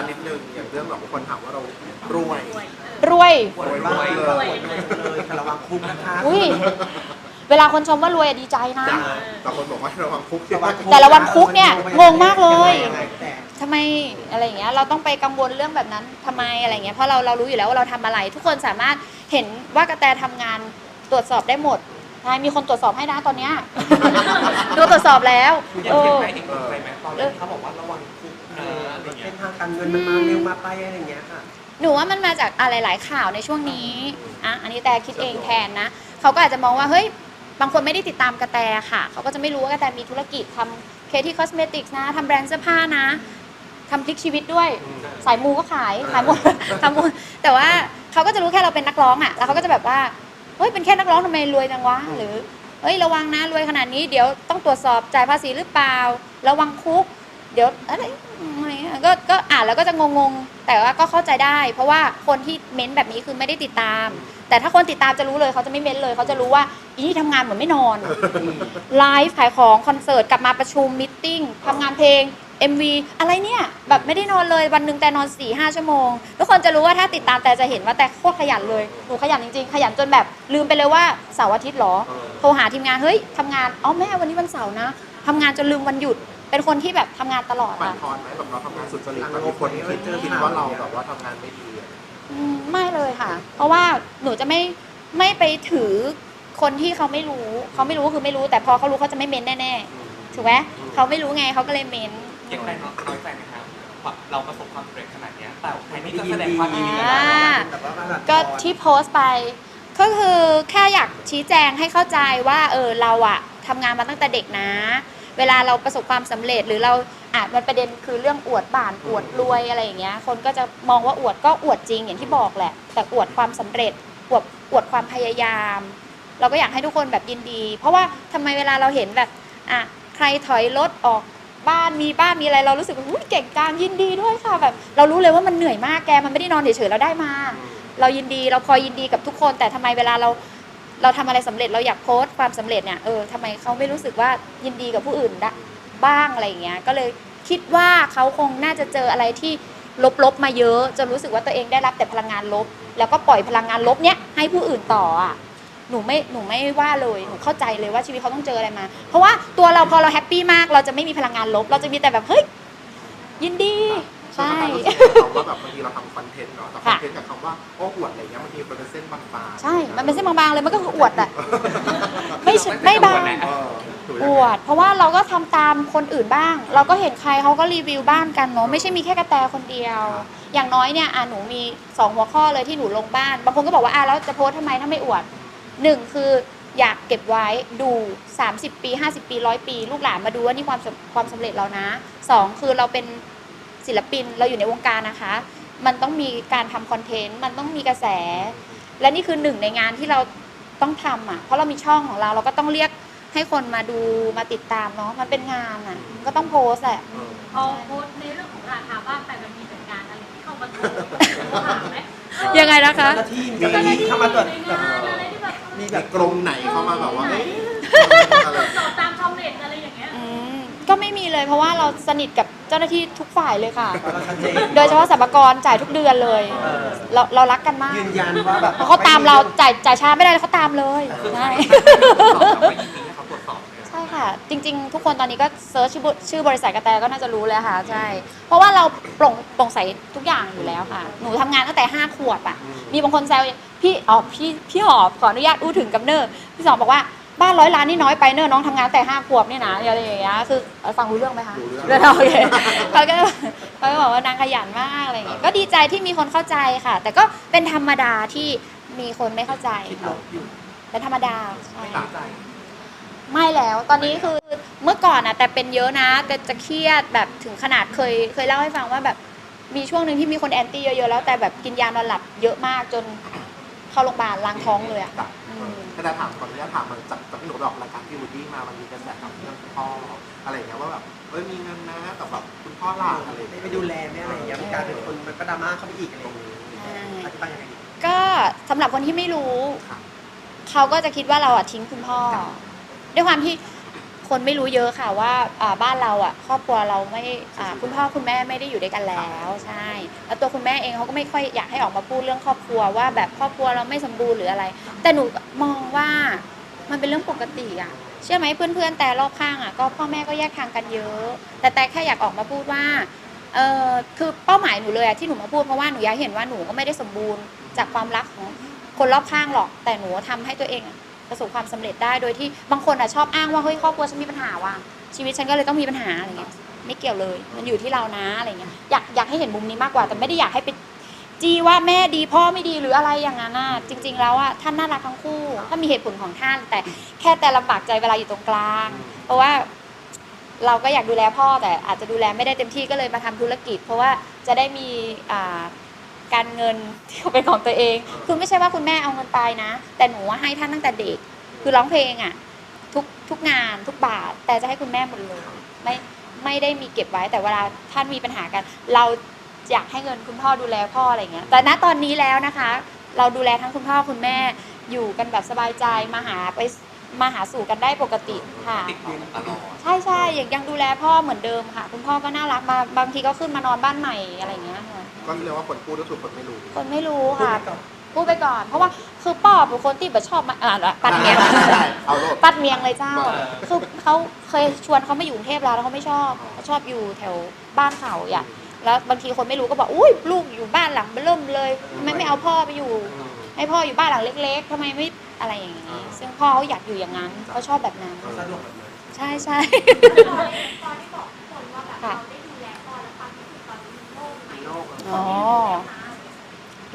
านนิดนึงอย่างเรื่องแบบคนถามว่าเรารวยรวยปวดบ้างปวดเลยค่ะระวังคุกนะคะอุ้ยเวลาคนชมว่ารวยอะดีใจนะ จ้ะแต่คนบอกว่าระวังคุกระวังคุก แต่ระวังคุกเนี่ยงงมากเลยงไงแต่ทำไมอะไรอย่างเงี้ยเราต้องไปกังวลเรื่องแบบนั้นทำไมอะไรเงี้ยเพราะเราเรารู้อยู่แล้วว่าเราทำอะไร ทุกคนสามารถเห็นว่ากระแตทำงานตรวจสอบได้หมดใช่มีคนตรวจสอบให้นะตอนเนี้ย ดูตรวจสอบแล้วอย่างเอเห็นอไหมเห็นคนไปไหมตอนนี้เขาบอกว่าระวังคุก เอนะออะไรเงี้เส้ยนทางการเงินมันมาเร็วมาไปอะไรอย่างเงี้ยค่ะหนูว่ามันมาจากอะไรหลายข่าวในช่วงนี้อะอันนี้แต่คิดเองแทนนะเขาก็อาจจะมองว่าเฮ้ยบางคนไม่ได้ติดตามกระแตค่ะ เขาก็จะไม่รู้ว่ากระแตมีธุรกิจทำเคที่คอสเมติกส์นะทำแบรนด์เสื้อผ้านะทำพลิกชีวิตด้วย สายมูก็ขายขายหมด ทำหมดแต่ว่าเขาก็จะรู้แค่เราเป็นนักร้องอะแล้วเขาก็จะแบบว่าเฮ้ยเป็นแค่นักร้องทำไมรวยจังวะหรือเฮ้ยระวังนะรวยขนาดนี้เดี๋ยวต้องตรวจสอบจ่ายภาษีหรือเปล่า ระวังคุก เดี๋ยวอะไรอะไรก็ก็อ่านแล้วก็จะงงๆ แต่ว่าก็เข้าใจได้ เพราะว่าคนที่เม้นแบบนี้คือไม่ได้ติดตาม แต่ถ้าคนติดตามจะรู้เลยเขาจะไม่เม้นเลย เขาจะรู้ว่าอีนี่ทำงานเหมือนไม่นอนไลฟ์ขายของคอนเสิร์ตกลับมาประชุมมิทติ้งทำงานเพลง MV อะไรเนี่ยแบบไม่ได้นอนเลยวันหนึ่งแต่นอน4ี่ห้าชั่วโมง ทุกคนจะรู้ว่าถ้าติดตามแต่จะเห็นว่าแต่โคตรขยันเลยหนูขยันจริงๆ ขยันจนแบบลืมไปเลยว่าเสาร์อาทิตย์เหรอ โทรหาทีมงานเฮ้ยทำงานอ๋อแม่วันนี้วันเสาร์นะทำงานจนลืมวันหยุด เป็นคนที่แบบทำงานตลอดบั่นอะทอนไหมแบบเราทำงานสุจริตแบบมีคนคิดคิดว่าเราแบบว่าทำงานไม่ดีอะอืมไม่เลยค่ะ เพราะว่าหนูจะไม่ไม่ไปถือคนที่เขาไม่รู้ เขาไม่รู้ก็คือไม่รู้ แต่พอเขารู้เขาจะไม่เม้นแน่ๆถูกไหมเขาไม่รู้ไงเขาก็เลยเม้นยังไงเนาะน้อยใจไหมครับแบบเราประสบความสำเร็จขนาดเนี้ยแต่ใครไม่จะแสดงความยินดีกับอ่าเราแบบว่ามาแบบก็ที่โพสต์ไปก็คือแค่อยากชี้แจงให้เข้าใจว่าเออเราอะทำงานมาตั้งแต่เด็กนะ เวลาเราประสบความสำเร็จ หรือเราอะมันประเด็นคือเรื่องอวดบ้านอวดรวยอะไรอย่างเงี้ย คนก็จะมองว่าอวดก็อวดจริงอย่างที่บอกแหละ แต่อวดความสำเร็จอวดอวดความพยายาม เราก็อยากให้ทุกคนแบบยินดี เพราะว่าทำไมเวลาเราเห็นแบบอะใครถอยรถออกบ้านมีบ้านมีอะไรเรารู้สึกว่าอุ๊ยเก่งจังยินดีด้วยค่ะแบบ เรารู้เลยว่ามันเหนื่อยมากแกมันไม่ได้นอนเฉยๆเราได้มา เรายินดีเราพอยินดีกับทุกคน แต่ทำไมเวลาเรา เราทำอะไรสำเร็จเราอยากโพสต์ความสำเร็จเนี่ยเออทำไมเขาไม่รู้สึกว่ายินดีกับผู้อื่นด้บ้างอะไรอย่างเงี้ยก็เลยคิดว่าเขาคงน่าจะเจออะไรที่ลบๆมาเยอะจนรู้สึกว่าตัวเองได้รับแต่พลังงานลบ แล้วก็ปล่อยพลังงานลบเนี้ยให้ผู้อื่นต่ออะหนูไม่หนูไม่ว่าเลยหนูเข้าใจเลยว่าชีวิตเขาต้องเจออะไรมา เพราะว่าตัวเราพอเราแฮปปี้มากเราจะไม่มีพลังงานลบ เราจะมีแต่แบบเฮ้ยยินดี ใช่เราก็แบบบางทีเราทำคอนเทนต์เนาะแต่คอนเทนต์กับคำว่าโอ้อวดอะไรเงี้ยมันมีเป็นเส้นบางๆใช่ มันเป็นเส้นบางๆเลย มันก็คืออวดอะไม่ใช่ไม่บาง เออถูกอยังวไงด เพราะว่าเราก็ทำตามคนอื่นบ้าง เราก็เห็นใครเขาก็รีวิวบ้านกันเนาะไม่ใช่มีแค่กระแตคนเดียว อย่างน้อยเนี่ยอะหนูมีสองหัวข้อเลยที่หนูลงบ้าน บางคนก็บอกว่าอะแล้วจะโพสต์ทำไมถ้าไม่อวดหนึ่งคืออยากเก็บไว้ดู 30 ปี 50 ปีร้อยปี ลูกหลานมาดูว่านี่ความสำความสำเร็จเรานะสองคือเราเป็น ศิลปินเราอยู่ในวงการนะคะ มันต้องมีการทำคอนเทนต์มันต้องมีกระแส และนี่คือหนึ่งในงานที่เราต้องทำอะเพราะเรามีช่องของเราเราก็ต้องเรียกให้คนมาดูมาติดตามเนาะมันเป็นงานอะ ก็ต้องโพสต์แหละเออพอโพสต์ในเรื่องของราคาบ้านไปมันมีเหตุการณ์อะไรที่เข้ามาโทรโทรหาไหมยังไงนะคะเจ้าหน้าที่มีเข้ามาตรวจในแบบงานอะไรที่แบบมีมีแบบกรงไหนเข้ามาแบบว่าเอ้ยอะไร ก็ไม่มีเลยเพราะว่าเราสนิทกับเจ้าหน้าที่ทุกฝ่ายเลยค่ะ เราชัดเจนโดยเฉพาะสรรพากรจ่ายทุกเดือนเลยเออเราเรารักกันมากยืนยันว่าแบบเพราะเขาตามเราจ่ายจ่ายช้าไม่ได้เขาตามเลยใช่เราก็ยินดีให้เขาตรวจสอบเนี่ยใช่ค่ะ จริง ๆ ทุกคนตอนนี้ก็เซิร์ชชื่อบุชื่อบริษัทกระแตก็น่าจะรู้แล้วค่ะ ใช่ เพราะว่าเราโปร่งโปร่งใสทุกอย่างอยู่แล้วค่ะ หนูทำงานตั้งแต่ห้าขวบอะ มีบางคนแซวพี่อ๋อพี่พี่หอบขออนุญาตอู้ถึงกับเนอร์พี่สองบอกว่า บ้านร้อยล้านนี่น้อยไปเนอร์น้องทำงานตั้งแต่ห้าขวบนี่นะอะไรอย่างเงี้ยคือเอ่อฟังรู้เรื่องไหมคะรู้เรื่องโอเคเขาก็เขาก็บอกว่านางขยันมากอะไรอย่างเงี้ยก็ดีใจที่มีคนเข้าใจค่ะ แต่ก็เป็นธรรมดาที่มีคนไม่เข้าใจคิดลบอยู่เป็นธรรมดาใช่ไม่ตั้งใจไม่แล้วตอนนี้คือเมื่อก่อนอะแต่เป็นเยอะนะแต่จะเครียดแบบถึงขนาดเคยเคยเล่าให้ฟังว่าแบบมีช่วงหนึ่งที่มีคนแอนตี้เยอะๆแล้วแต่แบบกินยานอนหลับเยอะมากจนเข้าโรงพยาบาลล้างท้องเลยอะ จ้ะเออถ้าจะถามขออนุญาตถามมันจากจากที่หนูไปออกรายการพี่วูดดี้มามันมีกระแสถามเรื่องพ่ออะไรอย่างเงี้ยว่าแบบเอ้ยมีเงินนะแต่แบบคุณพ่อหลานอะไรอย่างไม่เงี้ยไปดูแลไม่อะไรอย่างเงี้ยมันกลายเป็นคนมันก็ดราม่าเข้าไปอีกอะไรอย่างเงี้ยใช่อธิบายยังไงดีก็สำหรับคนที่ไม่รู้ ครับ เขาก็จะคิดว่าเราอะทิ้งคุณพ่อ ด้วยความที่คนไม่รู้เยอะค่ะว่าอ่าบ้านเราอะครอบครัวเราไม่อ่าคุณพ่อคุณแม่ไม่ได้อยู่ด้วยกันแล้วใช่ แล้วตัวคุณแม่เองเขาก็ไม่ค่อยอยากให้ออกมาพูดเรื่องครอบครัวว่าแบบครอบครัวเราไม่สมบูรณ์หรืออะไร แต่หนูมองว่ามันเป็นเรื่องปกติอะเชื่อไหมเพื่อนๆ แต่รอบข้างอะก็พ่อแม่ก็แยกทางกันเยอะ แต่แต่แค่อยากออกมาพูดว่าเออคือเป้าหมายหนูเลยอะที่หนูมาพูดเพราะว่าหนูอยากเห็นว่าหนูก็ไม่ได้สมบูรณ์จากความรักของคนรอบข้างหรอก แต่หนูทำให้ตัวเองประสบความสำเร็จได้โดยที่บางคนอะชอบอ้างว่าเฮ้ยครอบครัวฉันมีปัญหาว่ะชีวิตฉันก็เลยต้องมีปัญหาอะไรเงี้ยไม่เกี่ยวเลย มันอยู่ที่เรานะอะไรเงี้ยอยากอยากให้เห็นมุมนี้มากกว่า แต่ไม่ได้อยากให้ไป จี้ว่าแม่ดีพ่อไม่ดีหรืออะไรอย่างนั้นน่ะจริง ๆ แล้วอะท่านน่ารักทั้งคู่ถ้ามีเหตุผลของท่าน แต่แค่แต่ลำบากใจเวลาอยู่ตรงกลาง เพราะว่าเราก็อยากดูแลพ่อแต่อาจจะดูแลไม่ได้เต็มที่ก็เลยมาทำธุรกิจ เพราะว่าจะได้มีอ่าการเงินที่เป็นของตัวเอง คือไม่ใช่ว่าคุณแม่เอาเงินไปนะ แต่หนูว่าให้ท่านตั้งแต่เด็ก คือร้องเพลงอะทุกทุกงานทุกบาท แต่จะให้คุณแม่หมดเลยไม่ไม่ได้มีเก็บไว้แต่เวลาท่านมีปัญหากัน เรา อยากให้เงินคุณพ่อดูแลพ่ออะไรอย่างเงี้ยแต่ณตอนนี้แล้วนะคะ เราดูแลทั้งคุณพ่อคุณแม่อยู่กันแบบสบายใจมาหาไปมาหาสู่กันได้ปกติค่ะ ติดต่อกันตลอดใช่ใช่ยังยังดูแลพ่อเหมือนเดิมค่ะ คุณพ่อก็น่ารักมาบางทีก็ขึ้นมานอนบ้านใหม่อะไรอย่างเงี้ยค่ะก็เรียกว่าคนพูดก็คือคนไม่รู้คนไม่รู้พูดค่ะไปก่อนพูดไปก่อน เพราะว่าคือป้อเป็นคนที่แบบชอบมาอ่าปัดเมียงได้เอาโลดปัดเมียงเลยเจ้าเออคือเขาเคยชวนเขามาอยู่กรุงเทพแล้วแล้วเขาไม่ชอบเขาชอบอยู่แถวบ้านเขาอย่าง แล้วบางทีคนไม่รู้ก็บอกอุ้ยลูกอยู่บ้านหลังเริ่มเลยทำไมไม่เอาพ่อไปอยู่อืมให้พ่ออยู่บ้านหลังเล็ก ๆทำไมไม่อะไรอย่างนี้ ซึ่งพ่อเขาอยากอยู่อย่างนั้นเขาชอบแบบนั้น สะดวกแบบนั้นใช่ใช่ตอนตอนที่บอกทุกคนว่าแบบเราได้ดูแลพ่อแล้วความรู้สึกตอนนี้มันโล่งไหมโลกอะอ๋อ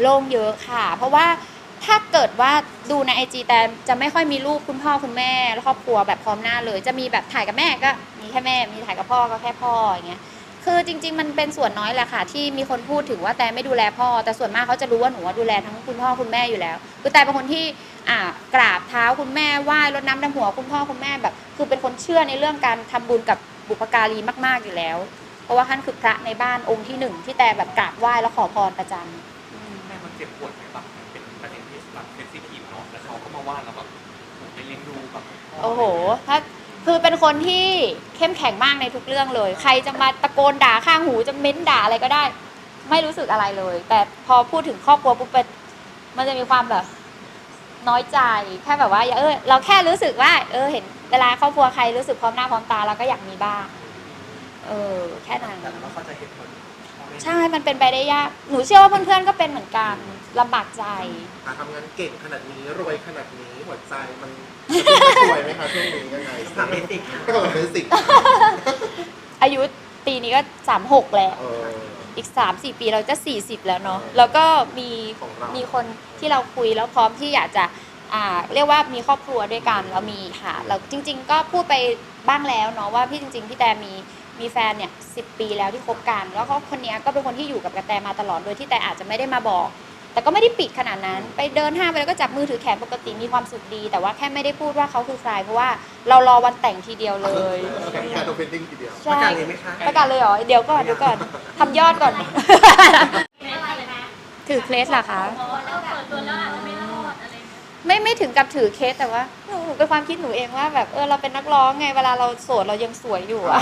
โล่งเยอะค่ะ เพราะว่าถ้าเกิดว่าดูในไอจีแต่จะไม่ค่อยมีรูปคุณพ่อคุณแม่และครอบครัวแบบพร้อมหน้าเลย จะมีแบบถ่ายกับแม่ก็มีแค่แม่ มีถ่ายกับพ่อก็แค่พ่ออย่างเงี้ย คือจริง ๆ มันเป็นส่วนน้อยแหละค่ะ ที่มีคนพูดถึงว่าแต่ไม่ดูแลพ่อ แต่ส่วนมากเขาจะรู้ว่าหนูว่าดูแลทั้งคุณพ่อคุณแม่อยู่แล้วคือแต่เป็นคนที่อ่ากราบเท้าคุณแม่ไหว้รดน้ำดำหัวคุณพ่อคุณแม่แบบ คือเป็นคนเชื่อในเรื่องการทำบุญกับบุพการีมาก ๆอยู่แล้ว เพราะว่าท่านคือพระในบ้านองค์ที่หนึ่งที่แต่แบบกราบไหว้แล้วขอพรประจำอืมแม่มันเจ็บปวดไหมแบบมันเป็นประเด็นที่แบบเซนซิทีฟเนาะแล้วเขาก็มาว่าเราแบบผมไปเลี้ยงดูแบบพ่โอ้โห ถ้า คือเป็นคนที่เข้มแข็งมากในทุกเรื่องเลย ใครจะมาตะโกนด่าข้างหูจะเม้นด่าอะไรก็ได้ ไม่รู้สึกอะไรเลย แต่พอพูดถึงครอบครัวปุ๊บเป็นมันจะมีความแบบน้อยใจแค่แบบว่าเออเราแค่รู้สึกว่า เออ เห็นเวลาครอบครัวใครรู้สึกพร้อมหน้าพร้อมตาเราก็อยากมีบ้างเออ แค่นั้นแต่เราก็เข้าใจเหตุผลใช่ มันเป็นไปได้ยาก หนูเชื่อว่าเพื่อนๆก็เป็นเหมือนกันลำบากใจ หาทำงานเก่งขนาดนี้รวยขนาดนี้หัวใจมัน จะสวยไหมคะช่วงนี้ยังไงถามเบสิกค่ะก็แบบเบสิกอายุปีนี้ก็สามหกแล้ว เออ อีก 3 4 ปีเราจะ 40 แล้วเนาะ แล้วก็มีของเรามี มีคนที่เราคุยแล้วพร้อมที่อยากจะอ่าเรียกว่ามีครอบครัวด้วยกันเรามีค่ะเราจริง ๆ ก็พูดไปบ้างแล้วเนาะว่าพี่จริง ๆ พี่แต่มีมีแฟนเนี่ยสิปีแล้วที่คบกัน แล้วเขาคนเนี้ยก็เป็นคนที่อยู่กับกระแตมาตลอดโดยที่แต่อาจจะไม่ได้มาบอก แต่ก็ไม่ได้ปิดขนาดนั้น ไปเดินห้างไปแล้วก็จับมือถือแขนปกติมีความสุขดี แต่ว่าแค่ไม่ได้พูดว่าเขาคือใครเพราะว่าเรารอวันแต่งทีเดียวเลยแค่ตัวเป็นดิ้งทีเดียว ประใช่กาศเลยไหมคะ ประกาศเลยเหรอ เดี๋ยวก่อนเดี๋ยวก่อนทำยอดก่อนไม่อะไรนะถือเคล็ดเหรอคะเพราะว่าเราเปิดตัวแล้วอาจจะไม่รอดอะไรอย่างเงี้ยไม่ไม่ถึงกับถือเคสแต่ว่าหนูหนูเป็นความคิดหนูเองว่าแบบเออเราเป็นนักร้องไงเวลาเราโสดเรายังสวยอยู่อะ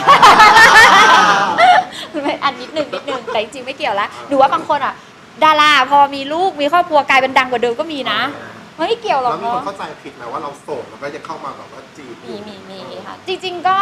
ไม่อันนิดหนึ่งนิดหนึ่งแต่จริงๆไม่เกี่ยวละหนูว่าบางคนอะ ดาราพอมีลูกมีครอบครัวกลายเป็นดังกว่าเดิมก็มีนะมันไม่เกี่ยวหรแล้อวกมีคนเนาะเข้าใจผิดไหมว่าเราโสดแล้วก็จะเข้ามาแบบว่าจีบมีมีมีค่ะ จริง ๆ ก็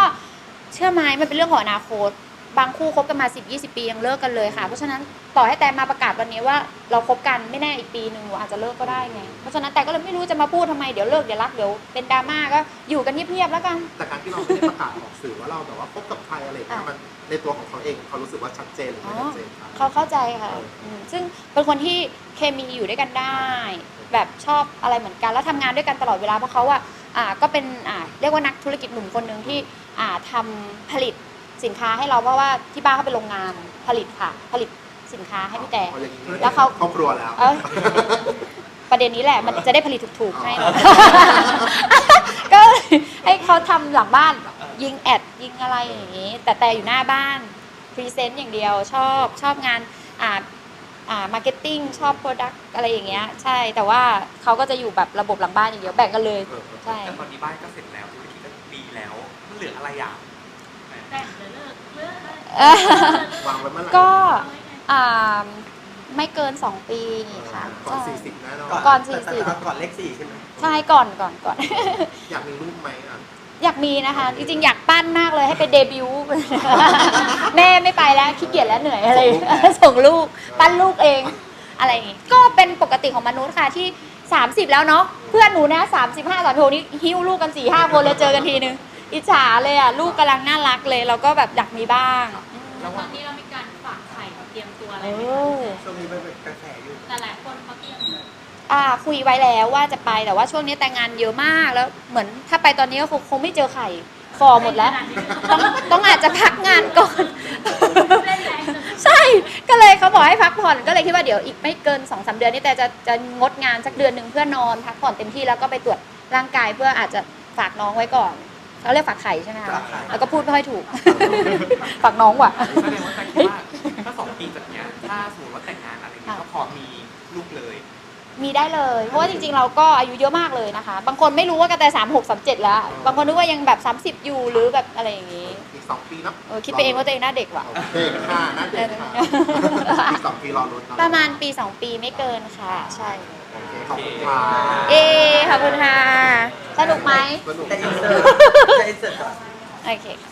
เชื่อไหมมันเป็นเรื่องของอนาคต บางคู่คบกันมา 10 20 ปียังเลิกกันเลยค่ะ เพราะฉะนั้นต่อให้แต่มาประกาศวันนี้ว่าเราคบกันไม่แน่อีกปีหนึ่งหนูอาจจะเลิกก็ได้ไง เพราะฉะนั้นแต่ก็เลยไม่รู้จะมาพูดทำไมเดี๋ยวเลิกเดี๋ยวรักเดี๋ยวเป็นดราม่าก็อยู่กันเงียบๆแล้วกัน แต่การที่เราไม่ได้ประกาศออกสื่อว่าเราแบบว่าคบกับใครอะไรอย่างเงี้ยมันในตัวของเขาเองเขารู้สึกว่าชัดเจนหรือไม่ชัดเจนครับ เขาเข้าใจค่ะอืมซึ่งเป็นคนที่เคมีอยู่ด้วยกันได้ แบบชอบอะไรเหมือนกัน แล้วทำงานด้วยกันตลอดเวลาเพราะเขาอะอ่าก็เป็นอ่าเรียกว่านักธุรกิจหนุ่มคนหนึ่งที่อ่าทำผลิต สินค้าให้เราเพราะว่าที่บ้านเขาเป็นโรงงานผลิตค่ะ ผลิตสินค้าให้พี่แต่เอาอย่างนี้แล้วเขาครอบครัวแล้วเอ้ยประเด็นนี้แหละมันจะได้ผลิตถูกๆให้นะก็ให้เขาทำหลังบ้านยิงแอดยิงอะไรอย่างนี้ แต่แต่อยู่หน้าบ้านพรีเซนต์อย่างเดียวชอบชอบงานอ่าอ่ามาร์เก็ตติ้งชอบโปรดักต์อะไรอย่างเงี้ย ใช่แต่ว่าเขาก็จะอยู่แบบระบบหลังบ้านอย่างเดียวแบ่งกันเลยเออใช่ แต่ตอนนี้บ้านก็เสร็จแล้วธุรกิจก็ปีแล้ว มันเหลืออะไรอะ แต่งหรือเลิกเลิกเอ่อวางไว้เมื่อไหร่ก็อ่าไม่เกิน 2 ปีค่ะก่อนใช่ สี่สิบแน่นอนก่อนแต่แต่40 ก่อนเลขสี่ใช่ไหมใช่ก่อนก่อนก่อน อยากมีลูกไหมอะ อยากมีนะคะ จริงๆ อยากปั้นมากเลยให้ไปเดบิวต์ แม่ไม่ไปแล้วขี้เกียจแล้วเหนื่อยอะไรอย่างเงี้ยส่งลูก ปั้นลูกเองอะไรอย่างงี้ก็เป็นปกติของมนุษย์ค่ะที่ 30 แล้วเนาะเพื่อนหนูนะ35 36นี่หิ้วลูกกัน4 5คนเลยเจอกันทีนึง อิจฉาเลยอะลูกกำลังน่ารักเลย เราก็แบบอยากมีบ้างแล้วตอนนี้เรามีการฝากไข่เตรียมตัวอะไรโอ้ไหมคะช่วงนี้มันเป็นกระแสอยู่แต่หลายคนเขาเตรียมอ่าคุยไว้แล้วว่าจะไปแต่ว่าช่วงนี้แต่งงานเยอะมากแล้วเหมือนถ้าไปตอนนี้ก็คงคงไม่เจอไข่ฟอหมดแล้ว ต้องต้องอาจจะพักงานก่อนเล่นแรงจนใช่ก็เลยเขาบอกให้พักผ่อนก็เลยคิดว่าเดี๋ยวอีกไม่เกิน2อสเดือนนี้แต่จะจะงดงานสักเดือนหนึ่งเพื่อนอนพักผ่อนเต็มที่แล้วก็ไปตรวจร่างกายเพื่ออาจจะฝากน้องไว้ก่อน เขาเรียกฝากไข่ใช่ไหมคะฝากไข่แล้วก็พูดไม่ค่อยถูก ฝากน้องว่ะ แสดงว่าแต่คิดว่าถ้าสองปีจากเนี้ยถ้าสมมติว่าแต่งงานอะไรเงี้ยก็พร้อมมีลูกเลยมีได้เลย เพราะว่าจริงๆ เราก็อายุเยอะมากเลยนะคะ บางคนไม่รู้ว่ากระแตสามหกสามเจ็ดแล้ว บางคนนึกว่ายังแบบ 30 อยู่หรือแบบอะไรอย่างนี้อีกสองปีเนาะเออคิดไปเองว่าตัวเองหน้าเด็กว่ะโอเคค่ะน่าเด็กค่ะอีกสอง ปีรอลุ้นเนประมาณปี 2 ปีไม่เกินค่ะ ใช่ โอเคขอบคุณค่ะเอขอบคุณค่ะ สนุกไหม สนุกแต่อินเสิร์ตแต่อินเสิร์ตก่อนโอเคค่ะ